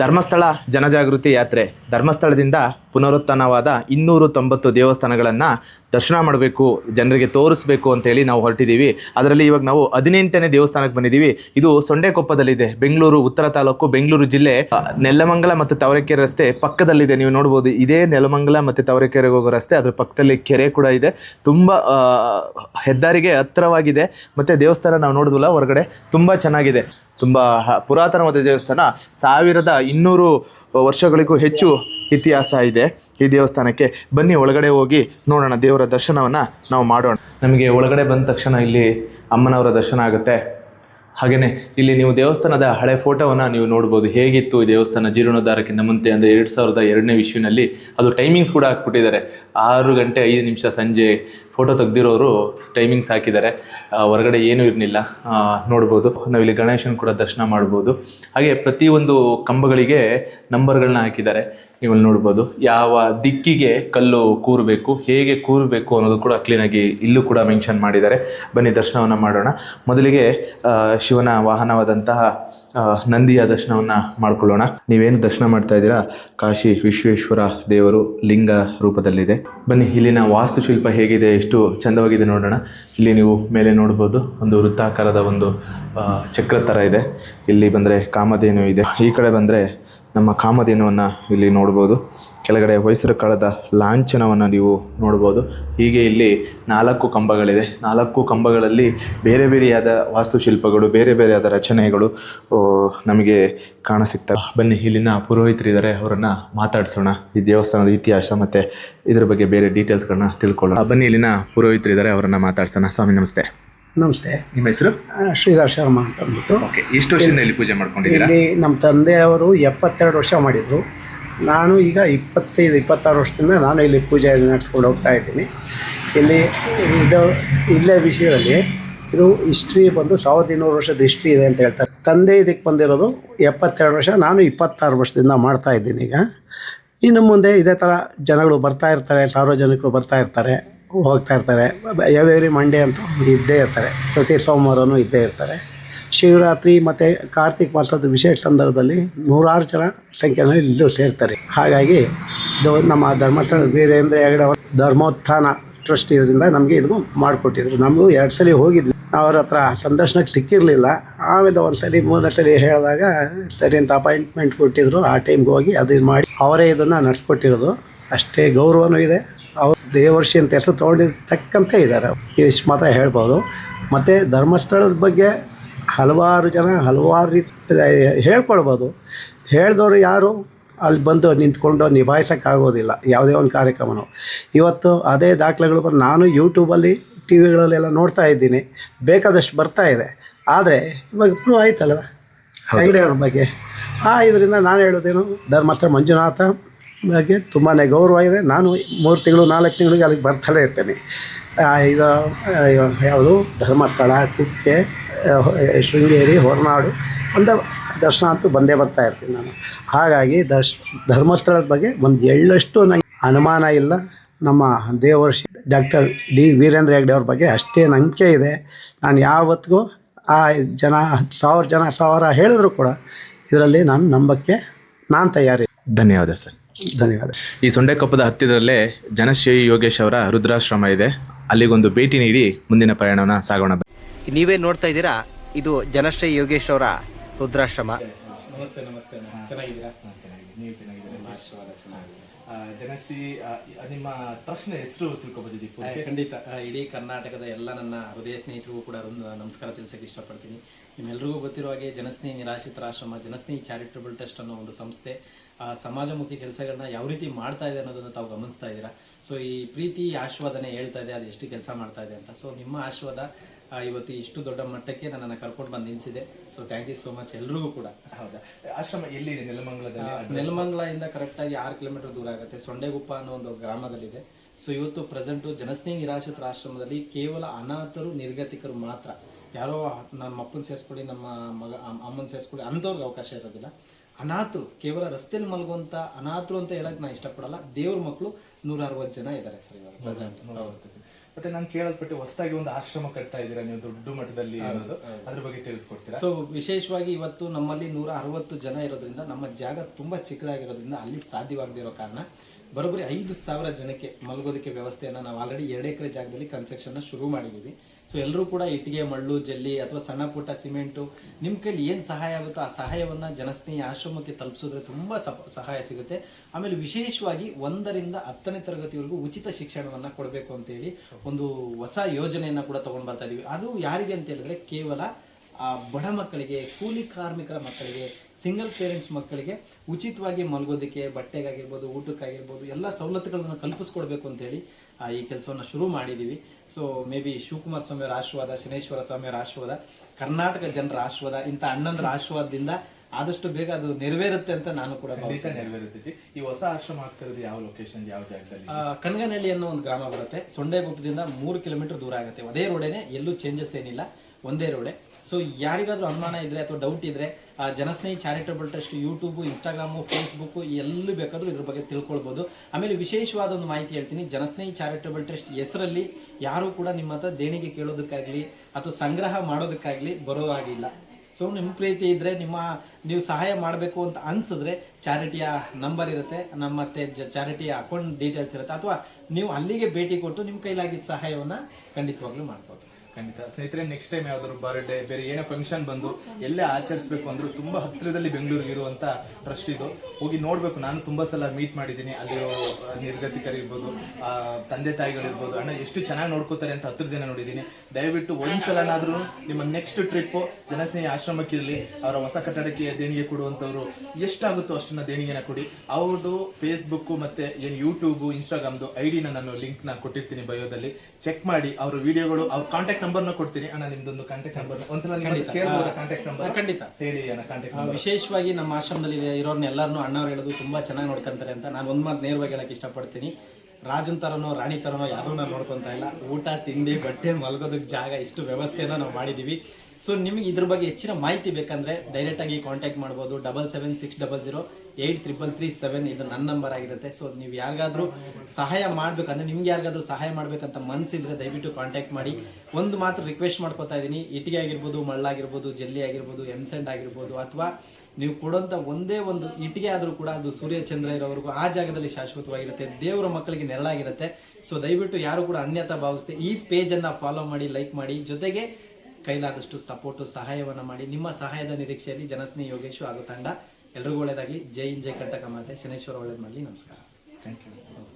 ಧರ್ಮಸ್ಥಳ ಜನಜಾಗೃತಿ ಯಾತ್ರೆ. ಧರ್ಮಸ್ಥಳದಿಂದ ಪುನರುತ್ಥಾನವಾದ ಇನ್ನೂರು ತೊಂಬತ್ತು ದೇವಸ್ಥಾನಗಳನ್ನು ದರ್ಶನ ಮಾಡಬೇಕು, ಜನರಿಗೆ ತೋರಿಸ್ಬೇಕು ಅಂತೇಳಿ ನಾವು ಹೊರಟಿದ್ದೀವಿ. ಅದರಲ್ಲಿ ಇವಾಗ ನಾವು ಹದಿನೆಂಟನೇ ದೇವಸ್ಥಾನಕ್ಕೆ ಬಂದಿದ್ದೀವಿ. ಇದು ಸೊಂಡೆಕೊಪ್ಪದಲ್ಲಿದೆ. ಬೆಂಗಳೂರು, ಉತ್ತರ ತಾಲೂಕು, ಬೆಂಗಳೂರು ಜಿಲ್ಲೆ ನೆಲಮಂಗಲ ಮತ್ತು ತವರೆಕೆರೆ ರಸ್ತೆ ಪಕ್ಕದಲ್ಲಿದೆ. ನೀವು ನೋಡ್ಬೋದು ಇದೇ ನೆಲಮಂಗಲ ಮತ್ತು ತವರೆಕೆರೆಗೆ ಹೋಗೋ ರಸ್ತೆ, ಅದ್ರ ಪಕ್ಕದಲ್ಲಿ ಕೆರೆ ಕೂಡ ಇದೆ. ತುಂಬ ಹೆದ್ದಾರಿಗೆ ಹತ್ತಿರವಾಗಿದೆ ಮತ್ತು ದೇವಸ್ಥಾನ ನಾವು ನೋಡಿದ್ವಲ್ಲ ಹೊರಗಡೆ ತುಂಬ ಚೆನ್ನಾಗಿದೆ. ತುಂಬ ಪುರಾತನವಾದ ದೇವಸ್ಥಾನ. ಸಾವಿರದ ಇನ್ನೂರು ವರ್ಷಗಳಿಗೂ ಹೆಚ್ಚು ಇತಿಹಾಸ ಇದೆ ಈ ದೇವಸ್ಥಾನಕ್ಕೆ. ಬನ್ನಿ, ಒಳಗಡೆ ಹೋಗಿ ನೋಡೋಣ, ದೇವರ ದರ್ಶನವನ್ನು ನಾವು ಮಾಡೋಣ. ನಮಗೆ ಒಳಗಡೆ ಬಂದ ತಕ್ಷಣ ಇಲ್ಲಿ ಅಮ್ಮನವರ ದರ್ಶನ ಆಗುತ್ತೆ. ಹಾಗೆಯೇ ಇಲ್ಲಿ ನೀವು ದೇವಸ್ಥಾನದ ಹಳೆ ಫೋಟೋವನ್ನು ನೀವು ನೋಡ್ಬೋದು. ಹೇಗಿತ್ತು ದೇವಸ್ಥಾನ ಜೀರ್ಣೋದ್ಧಾರಕ್ಕಿಂತ ಮುಂಚೆ ಅಂದರೆ ಎರಡು ಸಾವಿರದ ಎರಡನೇ ವಿಶ್ವಿನಲ್ಲಿ ಅದು ಟೈಮಿಂಗ್ಸ್ ಕೂಡ ಹಾಕ್ಬಿಟ್ಟಿದ್ದಾರೆ. ಆರು ಗಂಟೆ ಐದು ನಿಮಿಷ ಸಂಜೆ ಫೋಟೋ ತೆಗ್ದಿರೋರು ಟೈಮಿಂಗ್ಸ್ ಹಾಕಿದ್ದಾರೆ. ಹೊರಗಡೆ ಏನೂ ಇರಲಿಲ್ಲ. ನೋಡ್ಬೋದು. ನಾವಿಲ್ಲಿ ಗಣೇಶನ ಕೂಡ ದರ್ಶನ ಮಾಡ್ಬೋದು. ಹಾಗೆ ಪ್ರತಿಯೊಂದು ಕಂಬಗಳಿಗೆ ನಂಬರ್ಗಳನ್ನ ಹಾಕಿದ್ದಾರೆ. ನೀವು ನೋಡ್ಬೋದು. ಯಾವ ದಿಕ್ಕಿಗೆ ಕಲ್ಲು ಕೂರಬೇಕು, ಹೇಗೆ ಕೂರಬೇಕು ಅನ್ನೋದು ಕೂಡ ಕ್ಲೀನಾಗಿ ಇಲ್ಲೂ ಕೂಡ ಮೆನ್ಷನ್ ಮಾಡಿದ್ದಾರೆ. ಬನ್ನಿ, ದರ್ಶನವನ್ನು ಮಾಡೋಣ. ಮೊದಲಿಗೆ ಶಿವನ ವಾಹನವಾದಂತಹ ನಂದಿಯ ದರ್ಶನವನ್ನು ಮಾಡ್ಕೊಳ್ಳೋಣ. ನೀವೇನು ದರ್ಶನ ಮಾಡ್ತಾ ಇದ್ದೀರಾ? ಕಾಶಿ ವಿಶ್ವೇಶ್ವರ ದೇವರು ಲಿಂಗ ರೂಪದಲ್ಲಿದೆ. ಬನ್ನಿ, ಇಲ್ಲಿನ ವಾಸ್ತುಶಿಲ್ಪ ಹೇಗಿದೆ? ಚಂದವಾಗಿದೆ ನೋಡೋಣ. ಇಲ್ಲಿ ನೀವು ಮೇಲೆ ನೋಡ್ಬೋದು ಒಂದು ವೃತ್ತಾಕಾರದ ಒಂದು ಚಕ್ರ ಥರ ಇದೆ. ಇಲ್ಲಿ ಬಂದರೆ ಕಾಮಧೇನು ಇದೆ. ಈ ಕಡೆ ಬಂದರೆ ನಮ್ಮ ಕಾಮಧೇನುವನ್ನು ಇಲ್ಲಿ ನೋಡ್ಬೋದು. ಕೆಳಗಡೆ ಹೊಯ್ಸರು ಕಾಲದ ಲಾಂಛನವನ್ನು ನೀವು ನೋಡ್ಬೋದು. ಹೀಗೆ ಇಲ್ಲಿ ನಾಲ್ಕು ಕಂಬಗಳಿದೆ. ನಾಲ್ಕು ಕಂಬಗಳಲ್ಲಿ ಬೇರೆ ಬೇರೆಯಾದ ವಾಸ್ತುಶಿಲ್ಪಗಳು, ಬೇರೆ ಬೇರೆಯಾದ ರಚನೆಗಳು ನಮಗೆ ಕಾಣಸಿಗ್ತವೆ ಬನ್ನಿ, ಇಲ್ಲಿನ ಪುರೋಹಿತರಿದ್ದಾರೆ. ಅವರನ್ನು ಮಾತಾಡಿಸೋಣ. ಈ ದೇವಸ್ಥಾನದ ಇತಿಹಾಸ ಮತ್ತು ಇದ್ರ ಬಗ್ಗೆ ಬೇರೆ ಡೀಟೇಲ್ಸ್ಗಳನ್ನ ತಿಳ್ಕೊಳ್ಳೋಣ. ಬನ್ನಿ, ಇಲ್ಲಿನ ಪುರೋಹಿತರಿದ್ದಾರೆ. ಅವರನ್ನು ಮಾತಾಡ್ಸೋಣ. ಸ್ವಾಮಿ, ನಮಸ್ತೆ. ನಮಸ್ತೆ. ನಿಮ್ಮ ಹೆಸರು? ಶ್ರೀಧರ್ ಶರ್ಮಾ ಅಂತ ಅಂದ್ಬಿಟ್ಟು ಓಕೆ ಎಷ್ಟು ವರ್ಷದಿಂದ ಇಲ್ಲಿ ಪೂಜೆ ಮಾಡ್ಕೊಂಡಿದ್ದೀರಾ? ಇಲ್ಲಿ ನಮ್ಮ ತಂದೆಯವರು ಎಪ್ಪತ್ತೆರಡು ವರ್ಷ ಮಾಡಿದರು. ನಾನು ಈಗ ಇಪ್ಪತ್ತೈದು ಇಪ್ಪತ್ತಾರು ವರ್ಷದಿಂದ ನಾನು ಇಲ್ಲಿ ಪೂಜೆ ನಡೆಸ್ಕೊಂಡು ಹೋಗ್ತಾ ಇದ್ದೀನಿ. ಇಲ್ಲಿ ಇದು ಇಲ್ಲೇ ವಿಷಯದಲ್ಲಿ ಇದು ಹಿಸ್ಟ್ರಿ ಬಂದು ಸಾವಿರದ ಇನ್ನೂರು ವರ್ಷದ ಹಿಸ್ಟ್ರಿ ಇದೆ ಅಂತ ಹೇಳ್ತಾರೆ. ತಂದೆ ಇದಕ್ಕೆ ಬಂದಿರೋದು ಎಪ್ಪತ್ತೆರಡು ವರ್ಷ ನಾನು ಇಪ್ಪತ್ತಾರು ವರ್ಷದಿಂದ ಮಾಡ್ತಾ ಇದ್ದೀನಿ ಈಗ. ಇನ್ನು ಮುಂದೆ ಇದೇ ಥರ ಜನಗಳು ಬರ್ತಾ ಇರ್ತಾರೆ ಸಾರ್ವಜನಿಕರು ಬರ್ತಾ ಇರ್ತಾರೆ. ಹೋಗ್ತಾ ಇರ್ತಾರೆ. ಯಾವ್ಯಾವ್ರಿ ಮಂಡೇ ಅಂತ ಇದ್ದೇ ಇರ್ತಾರೆ. ಪ್ರತಿ ಸೋಮವಾರವೂ ಇದ್ದೇ ಇರ್ತಾರೆ. ಶಿವರಾತ್ರಿ ಮತ್ತು ಕಾರ್ತಿಕ್ ಮಾಸದ ವಿಶೇಷ ಸಂದರ್ಭದಲ್ಲಿ ನೂರಾರು ಜನ ಸಂಖ್ಯೆಯಲ್ಲಿ ಇಲ್ಲೂ ಸೇರ್ತಾರೆ. ಹಾಗಾಗಿ ಇದು ನಮ್ಮ ಧರ್ಮಸ್ಥಳ ವೀರೇಂದ್ರ ಹೆಗಡೆ ಅವರು ಧರ್ಮೋತ್ಥಾನ ಟ್ರಸ್ಟ್ ಇದರಿಂದ ನಮಗೆ ಇದು ಮಾಡಿಕೊಟ್ಟಿದ್ರು. ನಮಗೂ ಎರಡು ಸಲ ಹೋಗಿದ್ವಿ. ಅವ್ರ ಹತ್ರ ಸಂದರ್ಶನಕ್ಕೆ ಸಿಕ್ಕಿರಲಿಲ್ಲ. ಆಮೇಲೆ ಒಂದು ಸಲ ಮೂರನೇ ಸಲ ಹೇಳಿದಾಗ ಸರಿ ಅಂತ ಅಪಾಯಿಂಟ್ಮೆಂಟ್ ಕೊಟ್ಟಿದ್ರು. ಆ ಟೈಮ್ಗೆ ಹೋಗಿ ಅದು ಇದು ಮಾಡಿ ಅವರೇ ಇದನ್ನು ನಡೆಸ್ಕೊಟ್ಟಿರೋದು. ಅಷ್ಟೇ ಗೌರವನೂ ಇದೆ. ಅವ್ರು ದೇವರ್ಷಿ ಅಂತ ಹೆಸರು ತೊಗೊಂಡಿರ್ತಕ್ಕಂಥ ಇದ್ದಾರೆ. ಇಷ್ಟು ಮಾತ್ರ ಹೇಳ್ಬೋದು. ಮತ್ತು ಧರ್ಮಸ್ಥಳದ ಬಗ್ಗೆ ಹಲವಾರು ಜನ ಹಲವಾರು ರೀತಿ ಹೇಳ್ಕೊಳ್ಬೋದು. ಹೇಳ್ದವರು ಯಾರು? ಅಲ್ಲಿ ಬಂದು ನಿಂತ್ಕೊಂಡು ನಿಭಾಯಿಸೋಕ್ಕಾಗೋದಿಲ್ಲ. ಯಾವುದೇ ಒಂದು ಕಾರ್ಯಕ್ರಮನೂ. ಇವತ್ತು ಅದೇ ದಾಖಲೆಗಳು ಬಂದು ನಾನು ಯೂಟ್ಯೂಬಲ್ಲಿ ಟಿ ವಿಗಳಲ್ಲೆಲ್ಲ ನೋಡ್ತಾ ಇದ್ದೀನಿ. ಬೇಕಾದಷ್ಟು ಬರ್ತಾ ಇದೆ. ಆದರೆ ಇವಾಗ ಪ್ರೂವ್ ಆಯ್ತಲ್ವ? ಹೆಗಡೆ ಅವ್ರ ಬಗ್ಗೆ. ಆ ಇದರಿಂದ ನಾನು ಹೇಳೋದೇನು? ಧರ್ಮಸ್ಥಳ ಮಂಜುನಾಥ ಬಗ್ಗೆ ತುಂಬಾ ಗೌರವ ಇದೆ. ನಾನು ಮೂರು ತಿಂಗಳು, ನಾಲ್ಕು ತಿಂಗಳಿಗೆ ಅಲ್ಲಿಗೆ ಬರ್ತಲೇ ಇರ್ತೇನೆ. ಇದು ಯಾವುದು? ಧರ್ಮಸ್ಥಳ, ಕುಕ್ಕೆ ಶೃಂಗೇರಿ, ಹೊರನಾಡು, ಒಂದು ದರ್ಶನ ಅಂತೂ ಬಂದೇ ಬರ್ತಾ ಇರ್ತೀನಿ ನಾನು. ಹಾಗಾಗಿ ದರ್ಶ್, ಧರ್ಮಸ್ಥಳದ ಬಗ್ಗೆ ಒಂದು ಎಳ್ಳಷ್ಟು ನನಗೆ ಅನುಮಾನ ಇಲ್ಲ. ನಮ್ಮ ದೇವರ್ಷಿ ಡಾಕ್ಟರ್ ಡಿ ವೀರೇಂದ್ರ ಹೆಗ್ಡೆ ಅವ್ರ ಬಗ್ಗೆ ಅಷ್ಟೇ ನಂಬಿಕೆ ಇದೆ. ನಾನು ಯಾವತ್ತಿಗೂ ಆ ಜನ, ಹತ್ತು ಸಾವಿರ ಜನ, ಸಾವಿರ ಹೇಳಿದ್ರು ಕೂಡ ಇದರಲ್ಲಿ ನಾನು ನಂಬಕ್ಕೆ ನಾನು ತಯಾರಿ ಧನ್ಯವಾದ ಸರ್. ಧನ್ಯವಾದ. ಈ ಸೊಂಡೆಕೊಪ್ಪದ ಹತ್ತಿರದಲ್ಲೇ ಜನಶ್ರೀ ಯೋಗೇಶ್ ಅವರ ರುದ್ರಾಶ್ರಮ ಇದೆ. ಅಲ್ಲಿಗೊಂದು ಭೇಟಿ ನೀಡಿ ಮುಂದಿನ ಪ್ರಯಾಣವನ್ನು ಸಾಗೋಣ. ನೀವೇ ನೋಡ್ತಾ ಇದ್ದೀರಾ ಇದು ಜನಶ್ರೀ ಯೋಗೇಶ್ ಅವರ ರುದ್ರಾಶ್ರಮ. ನಮಸ್ತೆ ನಮಸ್ತೆ. ಚೆನ್ನಾಗಿದ್ದೀರಾ? ನೀವು ಚೆನ್ನಾಗಿದ್ದೀರಾ? ಜನಶ್ರೀ ನಿಮ್ಮ ತಕ್ಷಣ ಹೆಸರು ತಿಳ್ಕೊಬೋದಿದ್ದೀವಿ ಖಂಡಿತ. ಇಡೀ ಕರ್ನಾಟಕದ ಎಲ್ಲ ನನ್ನ ಹೃದಯ ಸ್ನೇಹಿತರಿಗೂ ಕೂಡ ನಮಸ್ಕಾರ ತಿಳಿಸಕ್ಕೆ ಇಷ್ಟಪಡ್ತೀನಿ. ನಿಮ್ಮೆಲ್ಲರಿಗೂ ಗೊತ್ತಿರೋ ಹಾಗೆ ಜನಸ್ನೇಹಿ ನಿರಾಶ್ರಿತರಾಶ್ರಮ ಜನಸ್ನೇಹಿ ಚಾರಿಟಬಲ್ ಟ್ರಸ್ಟ್ ಅನ್ನೋ ಒಂದು ಸಂಸ್ಥೆ ಆ, ಸಮಾಜಮುಖಿ ಕೆಲಸಗಳನ್ನ ಯಾವ ರೀತಿ ಮಾಡ್ತಾ ಇದೆ ಅನ್ನೋದನ್ನು ತಾವು ಗಮನಿಸ್ತಾ ಇದ್ದೀರಾ. ಸೊ ಈ ಪ್ರೀತಿ ಆಶೀರ್ವಾದನೆ ಹೇಳ್ತಾ ಇದೆ ಅದು ಎಷ್ಟು ಕೆಲಸ ಮಾಡ್ತಾ ಇದೆ ಅಂತ. ಸೊ ನಿಮ್ಮ ಆಶೀರ್ವಾದ ಆ, ಇವತ್ತು ಇಷ್ಟು ದೊಡ್ಡ ಮಟ್ಟಕ್ಕೆ ನನ್ನನ್ನು ಕರ್ಕೊಂಡು ಬಂದು ನಿಲ್ಲಿಸಿದೆ so thank you so much ಎಲ್ರಿಗೂ ಕೂಡ. ಹೌದಾ? ಆಶ್ರಮ ಎಲ್ಲಿದೆ? ನೆಲಮಂಗಲದಲ್ಲಿ ನೆಲಮಂಗಲದಿಂದ ಕರೆಕ್ಟಾಗಿ ಆರು ಕಿಲೋಮೀಟರ್ ದೂರ ಆಗುತ್ತೆ. ಸೊಂಡೆಗುಪ್ಪ ಅನ್ನೋ ಒಂದು ಗ್ರಾಮದಲ್ಲಿದೆ. ಸೊ ಇವತ್ತು ಪ್ರೆಸೆಂಟು ಜನಸ್ನೇಹಿ ನಿರಾಶ್ರಿತರ ಆಶ್ರಮದಲ್ಲಿ ಕೇವಲ ಅನಾಥರು ನಿರ್ಗತಿಕರು ಮಾತ್ರ. ಯಾರೋ ನಮ್ಮ ಅಪ್ಪನ ಸೇರಿಸ್ಕೊಳ್ಳಿ ನಮ್ಮ ಮಗ ಅಮ್ಮನ ಸೇರಿಸ್ಕೊಳ್ಳಿ ಅಂಥವ್ರಿಗೆ ಅವಕಾಶ ಇರೋದಿಲ್ಲ. ಅನಾಥರು ಕೇವಲ ರಸ್ತೆಯಲ್ಲಿ ಮಲಗುವಂತ ಅನಾಥರು ಅಂತ ಹೇಳಕ್ ನಾನು ಇಷ್ಟಪಡಲ್ಲ. ದೇವ್ರ ಮಕ್ಕಳು ನೂರ ಅರವತ್ತು ಜನ ಇದ್ದಾರೆ ಸರ್ ಇವಾಗ ಪ್ರೆಸೆಂಟ್ ಮತ್ತೆ ನಾನು ಕೇಳಲ್ಪಟ್ಟು ಹೊಸದಾಗಿ ಒಂದು ಆಶ್ರಮ ಕಟ್ತಾ ಇದ್ದೀರಾ? ನೀವು ದೊಡ್ಡ ಮಟ್ಟದಲ್ಲಿ ಅನ್ನೋದು ಅದ್ರ ಬಗ್ಗೆ ತಿಳಿಸ್ಕೊಡ್ತೀರಾ? ಸೊ ವಿಶೇಷವಾಗಿ ಇವತ್ತು ನಮ್ಮಲ್ಲಿ ನೂರ ಅರವತ್ತು ಜನ ಇರೋದ್ರಿಂದ ನಮ್ಮ ಜಾಗ ತುಂಬಾ ಚಿಕ್ಕದಾಗಿರೋದ್ರಿಂದ ಅಲ್ಲಿ ಸಾಧ್ಯವಾಗದಿರೋ ಕಾರಣ ಬರೋಬ್ಬರಿ ಐದು ಸಾವಿರ ಜನಕ್ಕೆ ಮಲಗೋದಕ್ಕೆ ವ್ಯವಸ್ಥೆಯನ್ನು ನಾವು ಆಲ್ರೆಡಿ ಎರಡು ಎಕರೆ ಜಾಗದಲ್ಲಿ ಕನ್ಸ್ಟ್ರಕ್ಷನ್ ಶುರು ಮಾಡಿದ್ದೀವಿ. ಸೊ ಎಲ್ಲರೂ ಕೂಡ ಇಟ್ಟಿಗೆ, ಮಳ್ಳು, ಜಲ್ಲಿ ಅಥವಾ ಸಣ್ಣ ಪುಟ್ಟ ಸಿಮೆಂಟು ನಿಮ್ಮ ಕೈಲಿ ಏನು ಸಹಾಯ ಆಗುತ್ತೋ ಆ ಸಹಾಯವನ್ನು ಜನಸ್ನೇಹಿ ಆಶ್ರಮಕ್ಕೆ ತಲುಪಿಸಿದ್ರೆ ತುಂಬ ಸಹಾಯ ಸಿಗುತ್ತೆ. ಆಮೇಲೆ ವಿಶೇಷವಾಗಿ ಒಂದರಿಂದ ಹತ್ತನೇ ತರಗತಿವರೆಗೂ ಉಚಿತ ಶಿಕ್ಷಣವನ್ನು ಕೊಡಬೇಕು ಅಂತೇಳಿ ಒಂದು ಹೊಸ ಯೋಜನೆಯನ್ನು ಕೂಡ ತಗೊಂಡು ಬರ್ತಾ ಇದೀವಿ. ಅದು ಯಾರಿಗೆ ಅಂತ ಹೇಳಿದ್ರೆ ಕೇವಲ ಆ ಬಡ ಮಕ್ಕಳಿಗೆ ಕೂಲಿ ಕಾರ್ಮಿಕರ ಮಕ್ಕಳಿಗೆ ಸಿಂಗಲ್ ಪೇರೆಂಟ್ಸ್ ಮಕ್ಕಳಿಗೆ ಉಚಿತವಾಗಿ ಮಲಗೋದಕ್ಕೆ ಬಟ್ಟೆಗಾಗಿರ್ಬೋದು ಊಟಕ್ಕಾಗಿರ್ಬೋದು ಎಲ್ಲ ಸವಲತ್ತುಗಳನ್ನು ಕಲ್ಪಿಸ್ಕೊಡ್ಬೇಕು ಅಂತೇಳಿ ಆ, ಈ ಕೆಲಸವನ್ನು ಶುರು ಮಾಡಿದ್ದೀವಿ ಸೊ ಮೇ ಬಿ ಶಿವಕುಮಾರ ಸ್ವಾಮಿಯವರ ಆಶೀರ್ವಾದ ಶನೇಶ್ವರ ಸ್ವಾಮಿಯವರ ಆಶೀರ್ವಾದ ಕರ್ನಾಟಕ ಜನರ ಆಶೀರ್ವಾದ ಇಂಥ ಅಣ್ಣಂದ್ರ ಆಶೀರ್ವಾದದಿಂದ ಆದಷ್ಟು ಬೇಗ ಅದು ನೆರವೇರುತ್ತೆ ಅಂತ ನಾನು ಕೂಡ. ನೆರವೇರುತ್ತೆ ಈ ಹೊಸ ಆಶ್ರಮ ಆಗ್ತಿರೋದು ಯಾವ ಲೊಕೇಶನ್ ಯಾವ ಜಾಗದಲ್ಲಿ ಕನಗನಹಳ್ಳಿ ಅನ್ನೋ ಒಂದು ಗ್ರಾಮ ಬರುತ್ತೆ. ಸೊಂಡೆಗುಪ್ಪದಿಂದ ಮೂರು ಕಿಲೋಮೀಟರ್ ದೂರ ಆಗುತ್ತೆ. ಅದೇ ರೋಡೇನೆ ಎಲ್ಲೂ ಚೇಂಜಸ್ ಏನಿಲ್ಲ. ಒಂದೇ ರೋಡೆ ಸೊ ಯಾರಿಗಾದ್ರೂ ಅನುಮಾನ ಇದ್ರೆ ಅಥವಾ ಡೌಟ್ ಇದ್ರೆ ಆ, Janasnehi charitable trust YouTube Instagram Facebook ಎಲ್ಲೂ ಬೇಕಾದ್ರೂ ಇದ್ರ ಬಗ್ಗೆ ತಿಳ್ಕೊಳ್ಬೋದು. ಆಮೇಲೆ ವಿಶೇಷವಾದ ಒಂದು ಮಾಹಿತಿ ಹೇಳ್ತೀನಿ. ಜನಸ್ನೇಹಿ ಚಾರಿಟಬಲ್ ಟ್ರಸ್ಟ್ ಹೆಸರಲ್ಲಿ ಯಾರು ಕೂಡ ನಿಮ್ಮ ಹತ್ರ ದೇಣಿಗೆ ಕೇಳೋದಕ್ಕಾಗಲಿ ಅಥವಾ ಸಂಗ್ರಹ ಮಾಡೋದಕ್ಕಾಗ್ಲಿ ಬರೋ ಹಾಗಿಲ್ಲ. ಸೊ ನಿಮ್ಮ ಪ್ರೀತಿ ಇದ್ರೆ ನಿಮ್ಮ ನೀವು ಸಹಾಯ ಮಾಡಬೇಕು ಅಂತ ಅನ್ಸಿದ್ರೆ ಚಾರಿಟಿಯ ನಂಬರ್ ಇರುತ್ತೆ. ನಮ್ಮ ಮತ್ತೆ ಚಾರಿಟಿಯ ಅಕೌಂಟ್ ಡೀಟೇಲ್ಸ್ ಇರುತ್ತೆ. ಅಥವಾ ನೀವು ಅಲ್ಲಿಗೆ ಭೇಟಿ ಕೊಟ್ಟು ನಿಮ್ಮ ಕೈಲಾಗಿದ್ದ ಸಹಾಯವನ್ನು ಖಂಡಿತವಾಗ್ಲೂ ಮಾಡ್ಬೋದು. ಖಂಡಿತ. ಸ್ನೇಹಿತರೆ ನೆಕ್ಸ್ಟ್ ಟೈಮ್ ಯಾವ್ದಾದ್ರು ಬರ್ಡೇ ಬೇರೆ ಏನೋ ಫಂಕ್ಷನ್ ಬಂದು ಎಲ್ಲೇ ಆಚರಿಸ್ಬೇಕು ಅಂದ್ರು ತುಂಬಾ ಹತ್ತಿರದಲ್ಲಿ ಬೆಂಗಳೂರಿಗೆ ಇರುವಂತ ಟ್ರಸ್ಟ್ ಇದು. ಹೋಗಿ ನೋಡ್ಬೇಕು. ನಾನು ತುಂಬಾ ಸಲ ಮೀಟ್ ಮಾಡಿದ್ದೀನಿ. ಅಲ್ಲಿರೋ ನಿರ್ಗತಿಕರಿರ್ಬೋದು ತಂದೆ ತಾಯಿಗಳಿರ್ಬೋದು, ಅಣ್ಣ ಎಷ್ಟು ಚೆನ್ನಾಗಿ ನೋಡ್ಕೋತಾರೆ ಅಂತ ಹತ್ತಿರ ದಿನ ನೋಡಿದ್ದೀನಿ. ದಯವಿಟ್ಟು ಒಂದ್ಸಲನಾದ್ರೂ ನಿಮ್ಮ ನೆಕ್ಸ್ಟ್ ಟ್ರಿಪ್ ಜನಸ್ನೇಹಿ ಆಶ್ರಮಕ್ಕಿರಲಿ ಅವರ ಹೊಸ ಕಟ್ಟಡಕ್ಕೆ ದೇಣಿಗೆ ಕೊಡುವಂಥವ್ರು ಎಷ್ಟಾಗುತ್ತೋ ಅಷ್ಟನ್ನ ದೇಣಿಗೆನ ಕೊಡಿ. ಅವ್ರದ್ದು ಫೇಸ್ಬುಕ್ ಮತ್ತೆ ಏನು ಯೂಟ್ಯೂಬು ಇನ್ಸ್ಟಾಗ್ರಾಮ್ದು ಐ ಡಿನ ನಾನು ಲಿಂಕ್ ನಾನು ಕೊಟ್ಟಿರ್ತೀನಿ ಬಯೋದಲ್ಲಿ ಚೆಕ್ ಮಾಡಿ. ಅವ್ರ ವಿಡಿಯೋಗಳು ಅವ್ರ ಕಾಂಟ್ಯಾಕ್ಟ್ ನಂಬರ್ನ ಕೊಡ್ತೀನಿ. ಅಣ್ಣ ನಿಮ್ದೊಂದು ಕಾಂಟ್ಯಾಕ್ಟ್ ನಂಬರ್ ಒಂದ್ಸಲ ಖಂಡಿತ. ಕೇಳ್ಬೋದಾ ಕಾಂಟ್ಯಾಕ್ಟ್ ನಂಬರ್ ಖಂಡಿತ. ಹೇಳಿ ಅಣ್ಣ ಕಾಂಟ್ಯಾಕ್ಟ್ ಆ, ನಂಬರ್ ವಿಶೇಷವಾಗಿ ನಮ್ಮ ಆಶ್ರಮದಲ್ಲಿ ಇರೋರ್ನ ಎಲ್ಲರನ್ನೂ ಅಣ್ಣವ್ರು ಹೇಳೋದು ತುಂಬಾ ಚೆನ್ನಾಗಿ ನೋಡ್ಕೊಂತಾರೆ ಅಂತ. ನಾನು ಒಂದು ಮಾತು ನೇರವಾಗಿ ಹೇಳಕ್ ಇಷ್ಟಪಡ್ತೀನಿ. ರಾಜನ್ ತರನೋ ರಾಣಿ ತರನೋ ಯಾರು ನಾನು ನೋಡ್ಕೊಂತ ಇಲ್ಲ. ಊಟ ತಿಂಡಿ ಬಟ್ಟೆ ಮಲಗೋದಕ್ಕೆ ಜಾಗ ಇಷ್ಟು ವ್ಯವಸ್ಥೆನ ನಾವು ಮಾಡಿದೀವಿ. ಸೊ ನಿಮಗೆ ಇದ್ರ ಬಗ್ಗೆ ಹೆಚ್ಚಿನ ಮಾಹಿತಿ ಬೇಕಂದ್ರೆ ಡೈರೆಕ್ಟ್ ಆಗಿ ಕಾಂಟ್ಯಾಕ್ಟ್ ಮಾಡ್ಬೋದು. Double seven six double zero eight triple three seven ಇದು ನನ್ನ ನಂಬರ್ ಆಗಿರುತ್ತೆ. ಸೊ ನೀವು ಯಾರಿಗಾದ್ರೂ ಸಹಾಯ ಮಾಡ್ಬೇಕಂದ್ರೆ ನಿಮ್ಗೆ ಯಾರಿಗಾದ್ರೂ ಸಹಾಯ ಮಾಡಬೇಕಂತ ಮನಸ್ಸಿದ್ರೆ ದಯವಿಟ್ಟು ಕಾಂಟ್ಯಾಕ್ಟ್ ಮಾಡಿ. ಒಂದು ಮಾತ್ರ ರಿಕ್ವೆಸ್ಟ್ ಮಾಡ್ಕೊತಾ ಇದ್ದೀನಿ. ಇಟ್ಟಿಗೆ ಆಗಿರ್ಬೋದು ಮಳ್ಳಾಗಿರ್ಬೋದು ಜಲ್ಲಿ ಆಗಿರ್ಬೋದು ಎಮ್ಸೆಂಟ್ ಆಗಿರ್ಬೋದು, ಅಥವಾ ನೀವು ಕೊಡೋಂಥ ಒಂದೇ ಒಂದು ಇಟ್ಟಿಗೆ ಆದರೂ ಕೂಡ ಅದು ಸೂರ್ಯ ಚಂದ್ರ ಇರೋವರೆಗೂ ಆ ಜಾಗದಲ್ಲಿ ಶಾಶ್ವತವಾಗಿರುತ್ತೆ. ದೇವರ ಮಕ್ಕಳಿಗೆ ನೆರಳಾಗಿರುತ್ತೆ. ಸೊ ದಯವಿಟ್ಟು ಯಾರು ಕೂಡ ಅನ್ಯತಾ ಭಾವಿಸ್ತೆ ಈ ಪೇಜನ್ನು ಫಾಲೋ ಮಾಡಿ ಲೈಕ್ ಮಾಡಿ. ಜೊತೆಗೆ ಕೈಲಾದಷ್ಟು ಸಪೋರ್ಟು ಸಹಾಯವನ್ನು ಮಾಡಿ. ನಿಮ್ಮ ಸಹಾಯದ ನಿರೀಕ್ಷೆಯಲ್ಲಿ ಜನಸ್ನೇಹಿ ಯೋಗೇಶು ಹಾಗೂ ತಂಡ ಎಲ್ರಿಗೂ ಒಳ್ಳೆಯದಾಗಲಿ ಜೈ ಇನ್ ಜೈ ಕಂಟಕ ಮಾತೆ. ಶನೇಶ್ವರ ಒಳ್ಳೇದು ಮಾಡಲಿ. ನಮಸ್ಕಾರ. Thank you